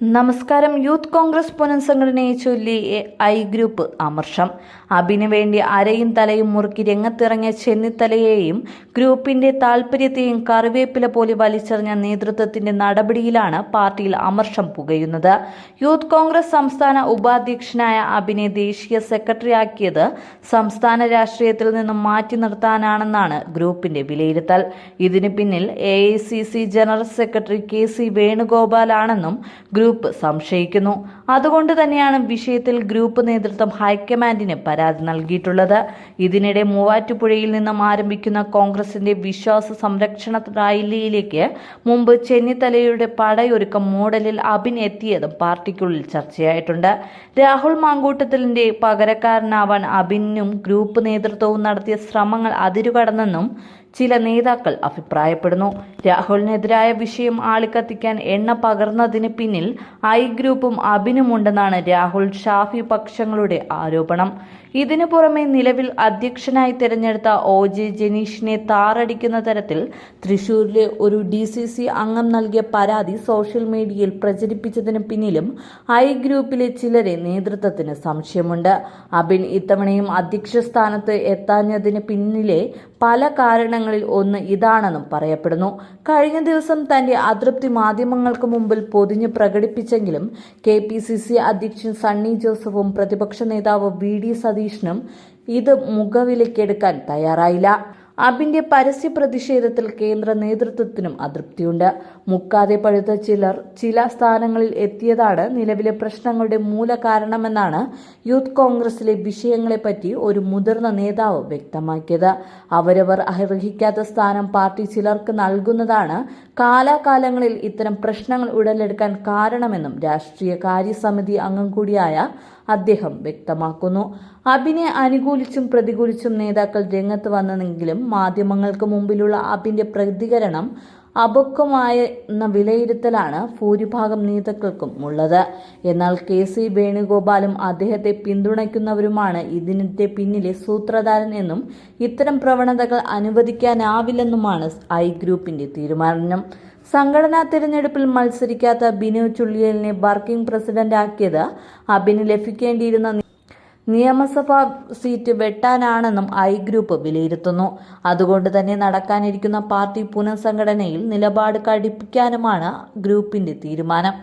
നമസ്കാരം. യൂത്ത് കോൺഗ്രസ് പുനഃസംഘടനയെ ചൊല്ലി I group അമർഷം. അബിന് വേണ്ടി അരയും തലയും മുറുക്കി രംഗത്തിറങ്ങിയ ചെന്നിത്തലയെയും ഗ്രൂപ്പിന്റെ താൽപര്യത്തെയും കറിവേപ്പില പോലെ വലിച്ചെറിഞ്ഞ നേതൃത്വത്തിന്റെ നടപടിയിലാണ് പാർട്ടിയിൽ അമർഷം പുകയുന്നത്. യൂത്ത് കോൺഗ്രസ് സംസ്ഥാന ഉപാധ്യക്ഷനായ അബിനെ ദേശീയ സെക്രട്ടറിയാക്കിയത് സംസ്ഥാന രാഷ്ട്രീയത്തിൽ നിന്നും മാറ്റി നിർത്താനാണെന്നാണ് ഗ്രൂപ്പിന്റെ വിലയിരുത്തൽ. ഇതിനു പിന്നിൽ A general secretary K C വേണുഗോപാലാണെന്നും group സംശയിക്കുന്നു. അതുകൊണ്ട് തന്നെയാണ് വിഷയത്തിൽ ഗ്രൂപ്പ് നേതൃത്വം ഹൈക്കമാൻഡിന് പരാതി നൽകിയിട്ടുള്ളത്. ഇതിനിടെ മൂവാറ്റുപുഴയിൽ നിന്നും ആരംഭിക്കുന്ന കോൺഗ്രസിന്റെ വിശ്വാസ സംരക്ഷണ റാലിയിലേക്ക് മുമ്പ് ചെന്നിത്തലയുടെ പടയൊരുക്കം മോഡലിൽ അബിൻ എത്തിയതും പാർട്ടിക്കുള്ളിൽ ചർച്ചയായിട്ടുണ്ട്. രാഹുൽ മാങ്കൂട്ടത്തിലിന്റെ പകരക്കാരനാവാൻ അബിനും ഗ്രൂപ്പ് നേതൃത്വവും നടത്തിയ ശ്രമങ്ങൾ അതിരുകടന്നെന്നും ചില നേതാക്കൾ അഭിപ്രായപ്പെടുന്നു. രാഹുലിനെതിരായ വിഷയം ആളിക്കത്തിക്കാൻ എണ്ണ പകർന്നതിന് പിന്നിൽ ഐ ഗ്രൂപ്പും അബിനുമുണ്ടെന്നാണ് രാഹുൽ ഷാഫി പക്ഷങ്ങളുടെ ആരോപണം. ഇതിനു പുറമെ നിലവിൽ അധ്യക്ഷനായി തിരഞ്ഞെടുത്ത ഒ ജെ ജനീഷിനെ താറടിക്കുന്ന തരത്തിൽ തൃശൂരിലെ ഒരു ഡി സി സി അംഗം നൽകിയ പരാതി സോഷ്യൽ മീഡിയയിൽ പ്രചരിപ്പിച്ചതിന് പിന്നിലും ഐ ഗ്രൂപ്പിലെ ചിലരെ നേതൃത്വത്തിന് സംശയമുണ്ട്. അബിൻ ഇത്തവണയും അധ്യക്ഷ സ്ഥാനത്ത് എത്താഞ്ഞതിന് പിന്നിലെ പല കാരണങ്ങളിൽ ഒന്ന് ഇതാണെന്നും പറയപ്പെടുന്നു. കഴിഞ്ഞ ദിവസം തന്റെ അതൃപ്തി മാധ്യമങ്ങൾക്ക് മുമ്പിൽ പൊതിഞ്ഞ് പ്രകടിപ്പിച്ചെങ്കിലും കെ പി സി സി അധ്യക്ഷൻ സണ്ണി ജോസഫും പ്രതിപക്ഷ നേതാവ് വി ഡി സതീശനും ഇത് മുഖവിലക്കെടുക്കാൻ തയ്യാറായില്ല. അബിന്റെ പരസ്യ പ്രതിഷേധത്തിൽ കേന്ദ്ര നേതൃത്വത്തിനും അതൃപ്തിയുണ്ട്. മുക്കാതെ പഴുത്ത ചിലർ ചില സ്ഥാനങ്ങളിൽ എത്തിയതാണ് നിലവിലെ പ്രശ്നങ്ങളുടെ മൂല കാരണമെന്നാണ് യൂത്ത് കോൺഗ്രസിലെ വിഷയങ്ങളെപ്പറ്റി ഒരു മുതിർന്ന നേതാവ് വ്യക്തമാക്കിയത്. അവരവർ അർഹിക്കാത്ത സ്ഥാനം പാർട്ടി ചിലർക്ക് നൽകുന്നതാണ് കാലാകാലങ്ങളിൽ ഇത്തരം പ്രശ്നങ്ങൾ ഉടലെടുക്കാൻ കാരണമെന്നും രാഷ്ട്രീയ കാര്യസമിതി അംഗം കൂടിയായ അദ്ദേഹം വ്യക്തമാക്കുന്നു. അബിനെ അനുകൂലിച്ചും പ്രതികൂലിച്ചും നേതാക്കൾ രംഗത്ത് വന്നെങ്കിലും മാധ്യമങ്ങൾക്ക് മുമ്പിലുള്ള അബിന്റെ പ്രതികരണം അപക്വമായ വിലയിരുത്തലാണ് ഭൂരിഭാഗം നേതാക്കൾക്കും ഉള്ളത്. എന്നാൽ കെ സി വേണുഗോപാലും അദ്ദേഹത്തെ പിന്തുണയ്ക്കുന്നവരുമാണ് ഇതിന്റെ പിന്നിലെ സൂത്രധാരൻ എന്നും ഇത്തരം പ്രവണതകൾ അനുവദിക്കാനാവില്ലെന്നുമാണ് ഐ ഗ്രൂപ്പിന്റെ തീരുമാനം. സംഘടനാ തിരഞ്ഞെടുപ്പിൽ മത്സരിക്കാത്ത ബിനു ചുള്ളിയലിനെ വർക്കിംഗ് പ്രസിഡന്റ് ആക്കിയത് അബിന് ലഭിക്കേണ്ടിയിരുന്ന നിയമസഭാ സീറ്റ് വെട്ടാനാണെന്നും ഐ ഗ്രൂപ്പ് വിലയിരുത്തുന്നു. അതുകൊണ്ട് തന്നെ നടക്കാനിരിക്കുന്ന പാർട്ടി പുനഃസംഘടനയിൽ നിലപാട് കടുപ്പിക്കാനുമാണ് ഗ്രൂപ്പിന്റെ തീരുമാനം.